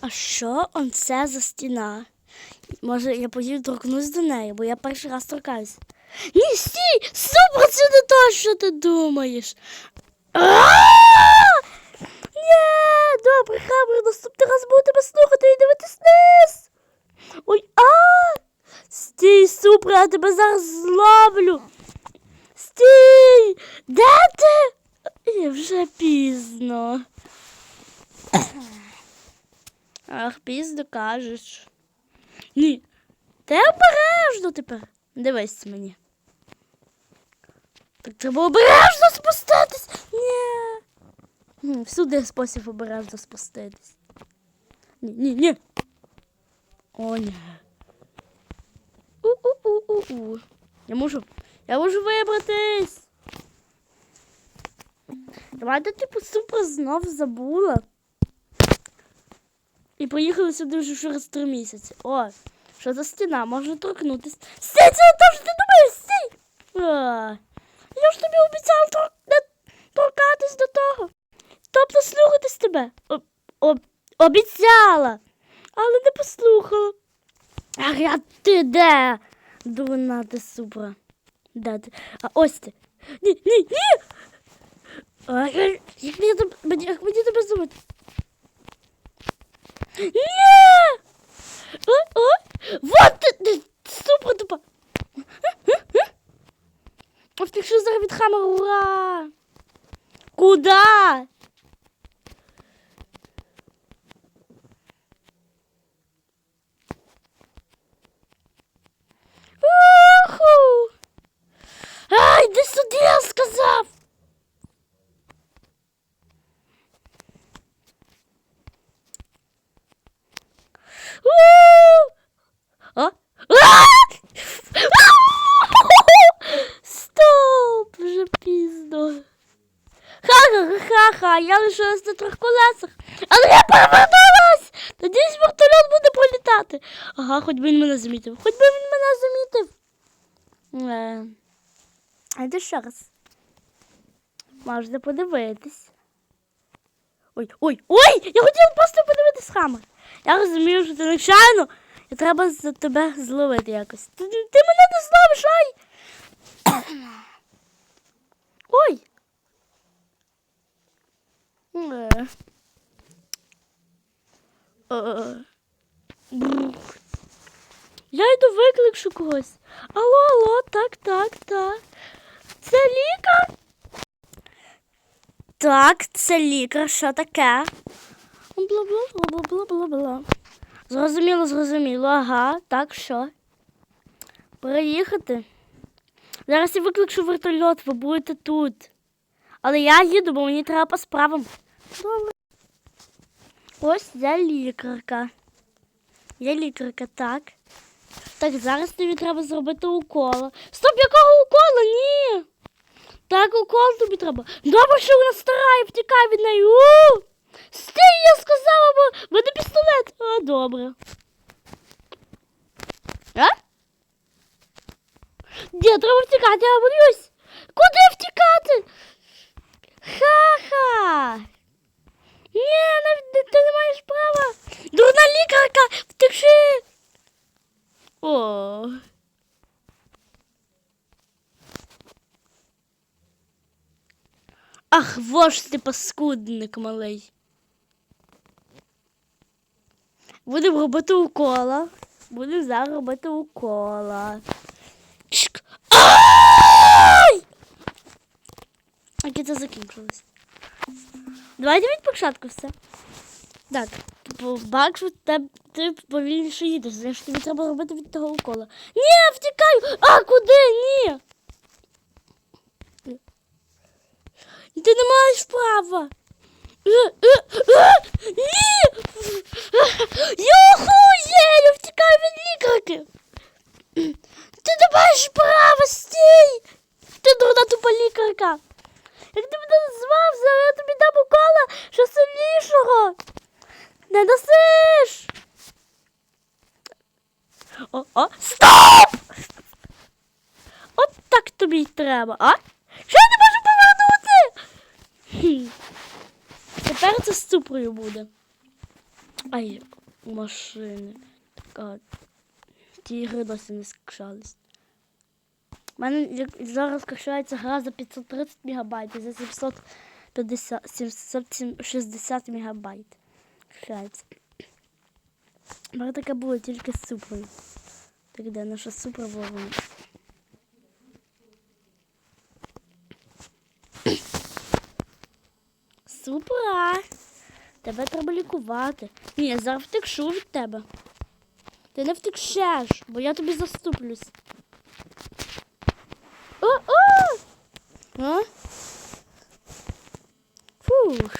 А що он це за стіна? Може, я поїду торкнусь до неї, бо я перший раз торкаюсь. Ні, стій! Супер, це не то, що ти думаєш. Ні, добре, хабр, наступний раз буду слухати і дивитись вниз. Ой, а! Стій, супер, я тебе зараз зловлю. Стій! Де ти? І вже пізно. Ах, пізно кажеш. Ні. Ти обережно тепер. Дивись мені. Так треба обережно спуститись. Ні. Всюди спосіб обережно спуститись. Ні, ні, ні. О, ні. У-у-у-у-у. Я можу. Я можу вибратись. Давайте, типу, супер знов забула. І приїхали сюди вже через три місяці. О, що за стіна, можна торкнутись. Стій, то, що ти думаєш, стій! А, я ж тобі обіцяла тор... торкатись до того. Тобто слухатись тебе. О, о, обіцяла, але не послухала. Ах, я ти де? Дурна ти супра. Де ти? А ось ти. Ні, ні, ні! А, я- як мені тебе, мені- як мені тебе зробити? Ні! О, о! Вот ти, ти супер тупа! Втекши зараз від хамера, ура! Куда? Уху! Ай, де сюди, я сказав! А? Стоп! Вже пізно. Ха-ха-ха-ха, я лишилась на трьох колесах. Але я перевернулась! Надіюсь, вертольот буде пролітати. Ага, хоч би він мене замітив. Хоч би він мене замітив. Е, А йди ще раз. Можете подивитись. Ой, ой, ой! Я хотіла просто подивитись хамер. Я розумію, що ти нечайно, і треба за тебе зловити якось. Ти, ти мене не зловиш, ай! Ой! Е. Я йду викликшу когось. Алло, алло, так, так, так. Це лікар? Так, це лікар, що таке? Бла-бла-бла-бла-бла-бла. Зрозуміло, зрозуміло. Ага, так що? Переїхати? Зараз я викликшу вертольот, ви будете тут. Але я їду, бо мені треба по справам. Добре. Ось я лікарка. Я лікарка, так. Так, зараз тобі треба зробити укол. Стоп, якого укола? Ні. Так, укол тобі треба. Добре, що вона стара і втікає від неї. У! Стій, я сказала, бо в мене пістолет. А, добре. А? Де, треба втікати, я боюсь. Куди втікати? Ха-ха. Ні, не, ти не маєш права. Дурна лікарка, втекши. О. Ах, вож ти паскудник малий. Будемо робити укола. Будемо зараз робити укола. Чик. Ай! Як це закінчилось? Давайте від початку все. Так, типу, бачу, те, ти повільніше їдеш, знаєш, тобі треба робити від того укола. Ні, втікаю! А, куди? Ні! Ти не маєш права! Ні! Я втікаю від лікарки! Ти не маєш права, стій! Ти дурна тупа лікарка! Як ти мене назвав, зараз я тобі дам укола, що сильнішого! Не досиш! О, о, стоп! От так тобі й треба, а? Що я не можу це буде. Ай, машини. Така. Ті ігри досі не скачались. У мене зараз качається гра за 530 мегабайт і за 750, 760 мегабайт. Качається. Мене таке було тільки з. Так де наша супра була. вона. Супра! Тебе треба лікувати. Ні, я зараз втекшу від тебе. Ти не втекшеш, бо я тобі заступлюсь. О, о! А? Фух.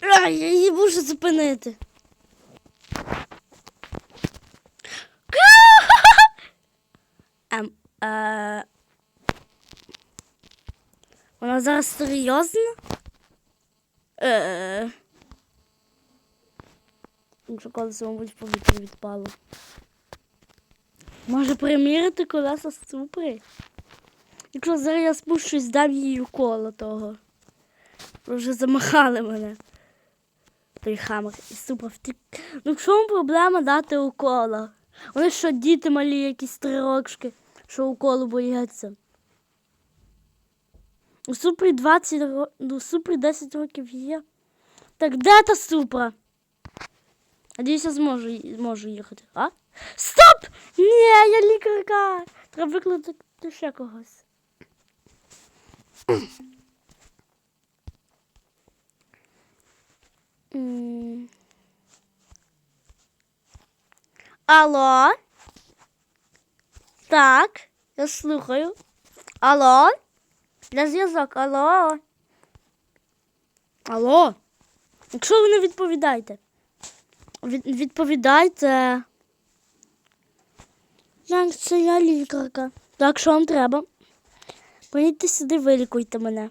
Ай, я її можу зупинити. Ем, е... Зараз серйозно? Е... Якщо мабуть, повітря відпало. Може примірити колеса з супри? Якщо зараз я спущусь, дам їй укола того. Вже замахали мене. Той хамер і супра втік. Ну в чому проблема дати укола? Вони що, діти малі, якісь три рокшки, що уколу бояться. У супрі 20 років, у супрі 10 років є. Так де та супра? Надіюсь, я зможу, зможу їхати. А? Стоп! Ні, я лікарка! Треба викликати ще когось. Алло? Так, я слухаю. Алло? Де зв'язок? Алло? Алло? Якщо ви не відповідаєте, від, відповідайте. Як це я лікарка. Так, що вам треба? Поїдьте сюди, вилікуйте мене.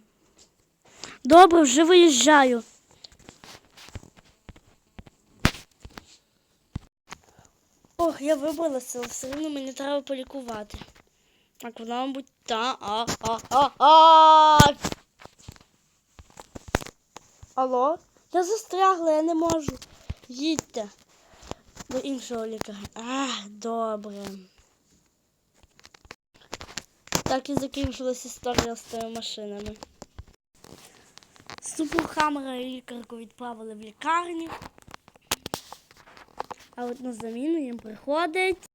Добре, вже виїжджаю. Ох, я вибралася, але все одно мені треба полікувати. Так, вона, мабуть, та. А, а, а, а. Алло? Я застрягла, я не можу. Їдьте до іншого лікаря. А, добре. Так і закінчилась історія з тими машинами. Суперхамера і лікарку відправили в лікарню. А от на заміну їм приходить.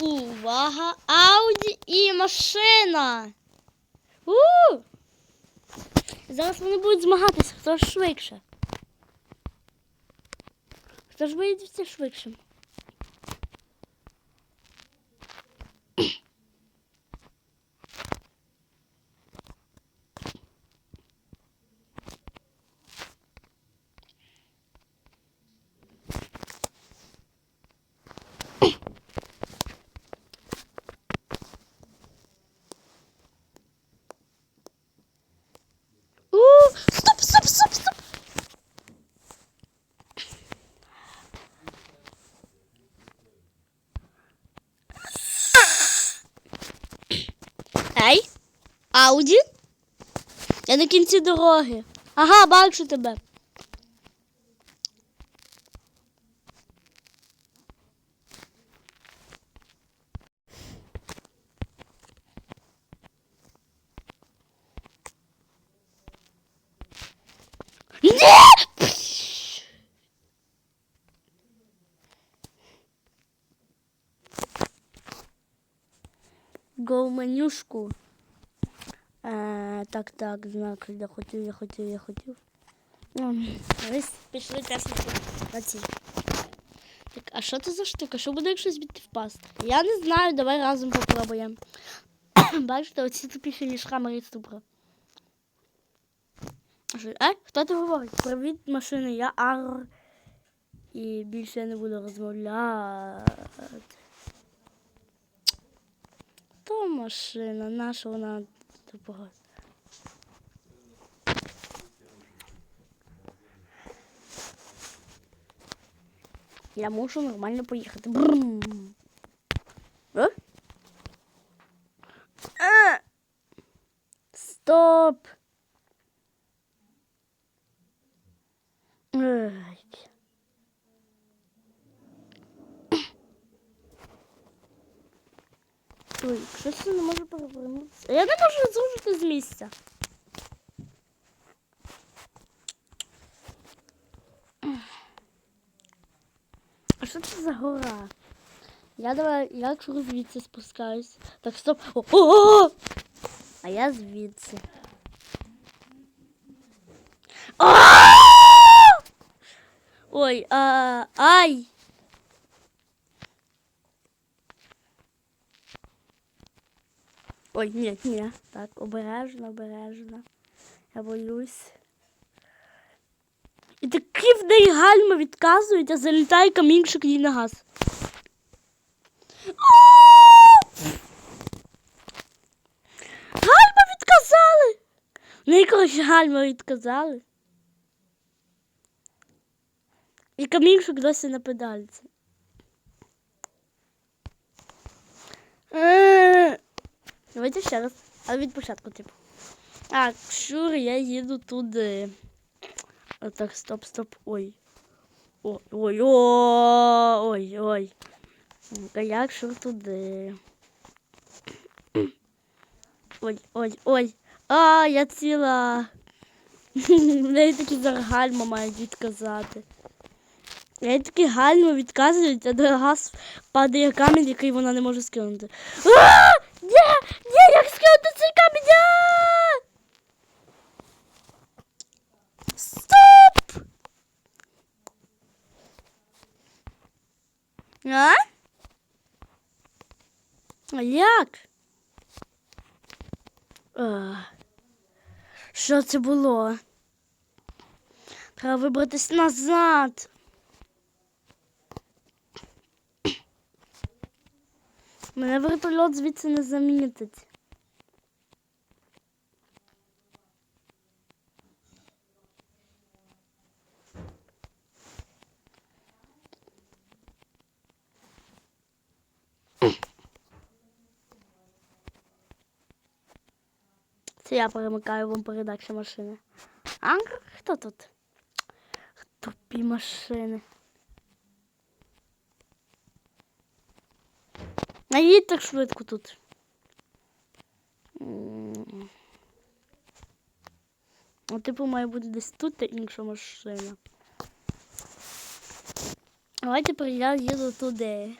Увага! Ауді і машина! у Зараз вони будуть змагатися, хто ж швидше. Хто ж виїде швидше? У, стоп, стоп, стоп, стоп. Ей, Ауді? Я на кінці дороги. Ага, бачу тебе. Ні! Go в менюшку. Е, так, так, знак, я хотів, я хотів, я хотів. Ви пішли теснути на ці. Так, а що це за штука? Що буде, якщо звідти впасти? Я не знаю, давай разом попробуємо. Бачите, оці тупіші, ніж хамер і ступра. Е, хто ти говорить? Привіт, машини, я Арор. І більше я не буду розмовляти. То машина, наша вона тупого. Я мушу нормально поїхати. Бррм. Е? Е! Стоп. Ай. Ой, щось я не можу перевернутися. Я не можу зрушити з місця. Що це за гора? Я давай, я звідси спускаюсь. Так, стоп. О, о, о! А я звідси. А! Ой, а, ай! Ой, ні, ні. Так, обережно, обережно. Я боюсь. І такі в неї гальма відказують, а залітає камінчик їй на газ. Гальма відказали! Неї, коротше, гальма відказали. І камінчик досі на педальці. Е, Давайте ще раз. Але від початку, типу. Так, шур, я їду туди. А, Так, стоп, стоп. Ой. Ой, ой, ой, ой. А як шур туди? Ой, ой, ой. А, я ціла. В неї такі зараз гальма мають відказати. Я такі гальма відказують, а до газ падає камінь, який вона не може скинути. А! Ні! Ні, як скинути цей камінь? А! Стоп! А? Як? А. Що це було? Треба вибратись назад. Мене вертольот звідси не замітить. Це я перемикаю вам передачу машини. А хто тут? Тупі машини. А їдь так швидко тут. А типу має бути десь тут та інша машина. Давай тепер я їду туди.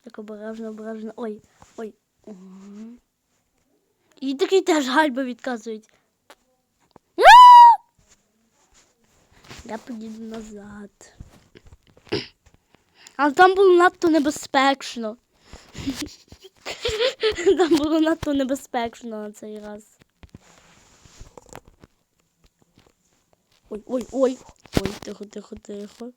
Так обережно, обережно. Ой, ой. І такий теж гальби відказують. Я поїду назад. Але там було надто небезпечно. Там було надто небезпечно на цей раз. Ой, ой, ой. Ой, тихо, тихо, тихо.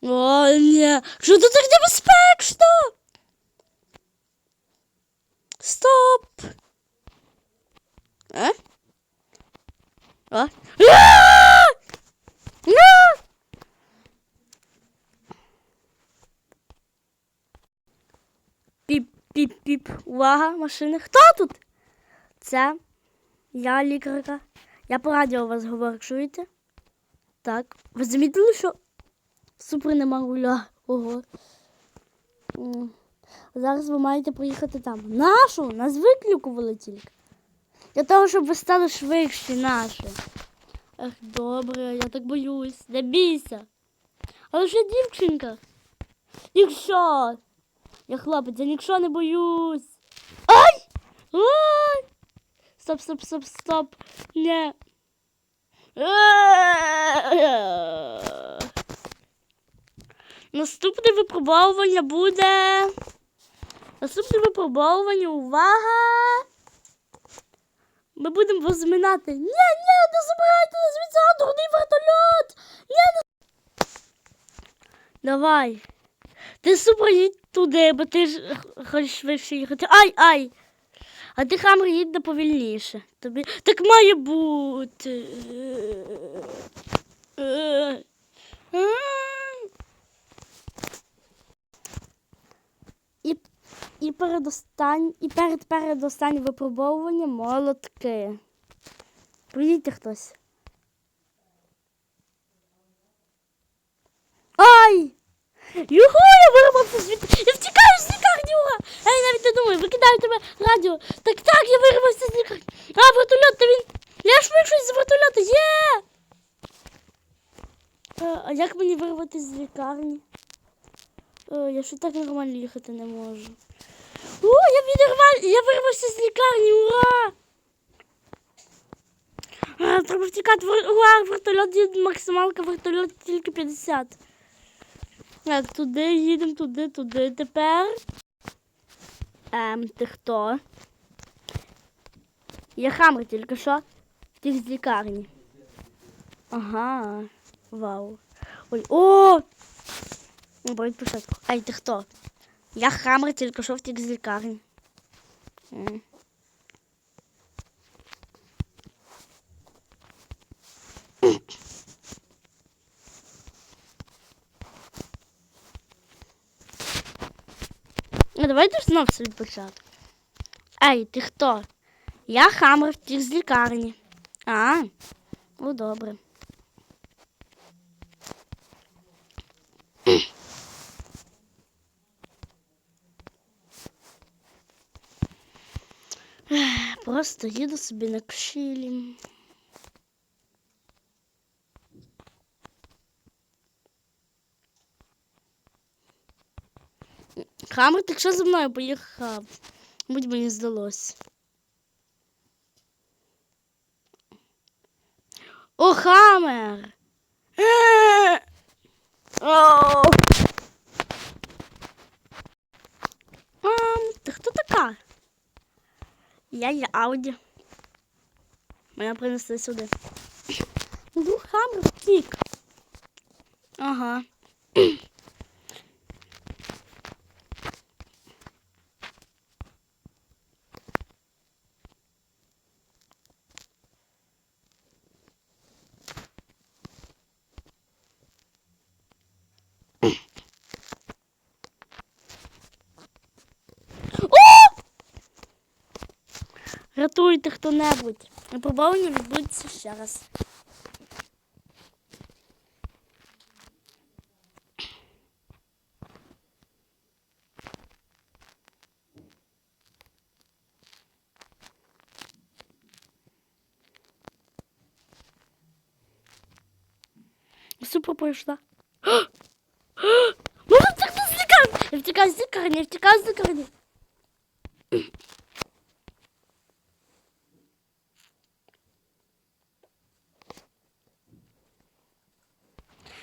О, ні. Що тут так небезпечно? Стоп. А? А? Піп-піп-піп. Увага, машини. Хто тут? Це я лікарка. Я по радіо вас говорю, чуєте? Так. Ви замітили, що супер нема руля? Ого. Зараз ви маєте приїхати там. Нашу? Нас викликували тільки. Для того, щоб ви стали швидші наші. Ех, добре, я так боюсь. Не бійся. Але я дівчинка. Якщо. Я хлопець, я нічого не боюсь. Ай! Ай! Стоп, стоп, стоп, стоп. Не. Наступне випробовування буде. Наступне випробовування, увага! Ми будемо розминати. Ні, ні, не забирайте нас від цього вертольот! Ні, не... Давай. Ти супер їдь туди, бо ти ж хочеш швидше їхати. Ай, ай! А ти хамер їдь повільніше. Тобі так має бути. Е, е. І передостань, і перед передостаннім випробовуванням молотки. Приїдьте хтось. Ай! Юху, я вирвався звідти. Я втікаю з лікарні, ура! А я навіть не думаю, викидаю тебе радіо. Так так, я вирвався з лікарні. А, вертольот, та він. Я ж вийшов з вертольота, є! А як мені вирватися з лікарні? Е, Я ще так нормально їхати не можу. О, я відірвав, я вирвався з лікарні, ура! А, треба втікати, ура, вертольот максималка вертольот тільки 50. Так, туди їдемо, туди, туди тепер. Ем, ти хто? Я хамер тільки що втік з лікарні. Ага. Вау. Ой, о! Ну, бо початку. Ай, ти хто? Я хамер тільки що втік з лікарні. М. Ну, давайте знов все від початку. Ей, ти хто? Я хамер втік з лікарні. А, ну добре. Ех, Просто їду собі на кшилі. Хамер, ти що за мною поїхав? Будь мені здалося. О, Хамер! Е! О! Мам, ти хто така? Я є Ауді. Мене принесли сюди. Ну, Хамер втік. Ага. Хто-небудь. Випробування відбудеться ще раз. Супер пройшла. Можна втекти з лікарні! Я втікаю з лікарні, я втікаю з лікарні.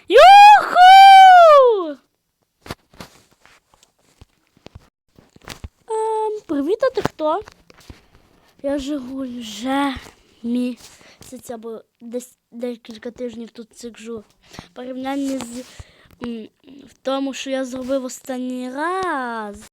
Юху! Ем, хто? Я живу вже місяць бо десь декілька тижнів тут сиджу. Порівняння з в тому, що я зробив останній раз.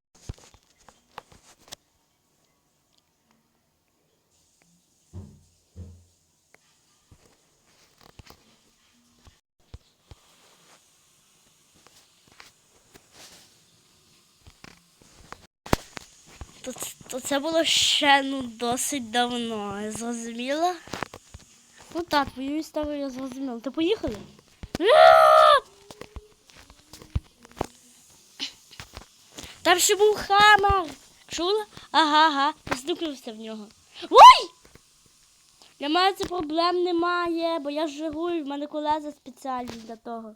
То, це було ще ну, досить давно, зрозуміла? Ну так, твою історію я зрозуміла. Ти поїхали? Там ще був хамер. Чула? Ага, ага. Постукнувся в нього. Ой! Для мене це проблем немає, бо я жирую, в мене колеса спеціальні для того.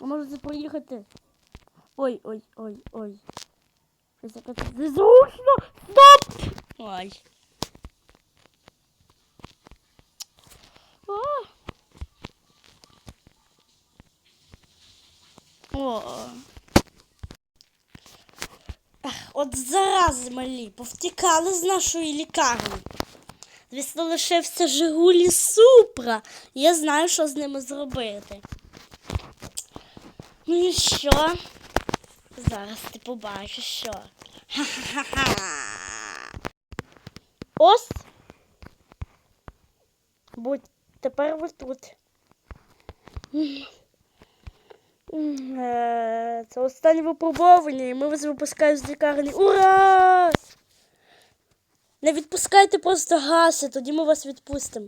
А може це поїхати? Ой, ой, ой, ой. Незручно. Стоп! Ой. О. О. От зарази малі, повтікали з нашої лікарні. Звісно, лишився Жигулі Супра. Я знаю, що з ними зробити. Ну і що? Зараз ти побачиш, що. Ось. Будь тепер ви тут. Е, Це останнє випробовування, і ми вас випускаємо з лікарні. Ура! Не відпускайте просто гаси, тоді ми вас відпустимо.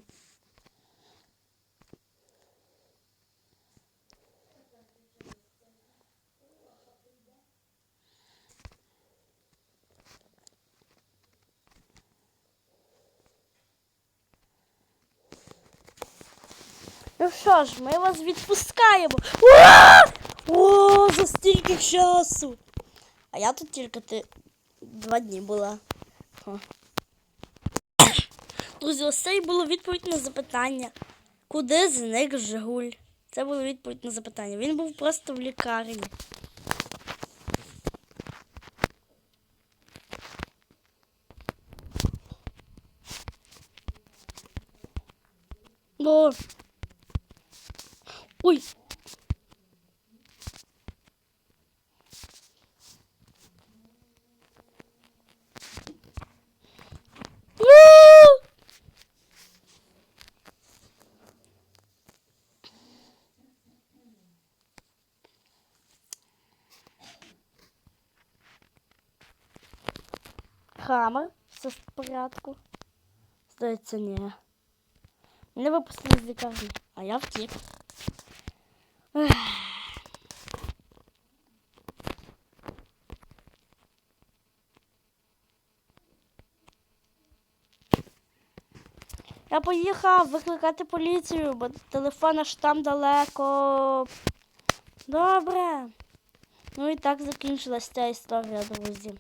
Що ж, ми вас відпускаємо. Ура! О, за стільки часу. А я тут тільки ти... два дні була. Друзі, ось це і було відповідь на запитання. Куди зник Жигуль? Це була відповідь на запитання. Він був просто в лікарні. О. Ой. У! Хамер, все в порядку. Здається, ні. Мене випустили з лікарні, а я втік. Я поїхав викликати поліцію, бо телефон аж там далеко. Добре. Ну і так закінчилась ця історія, друзі.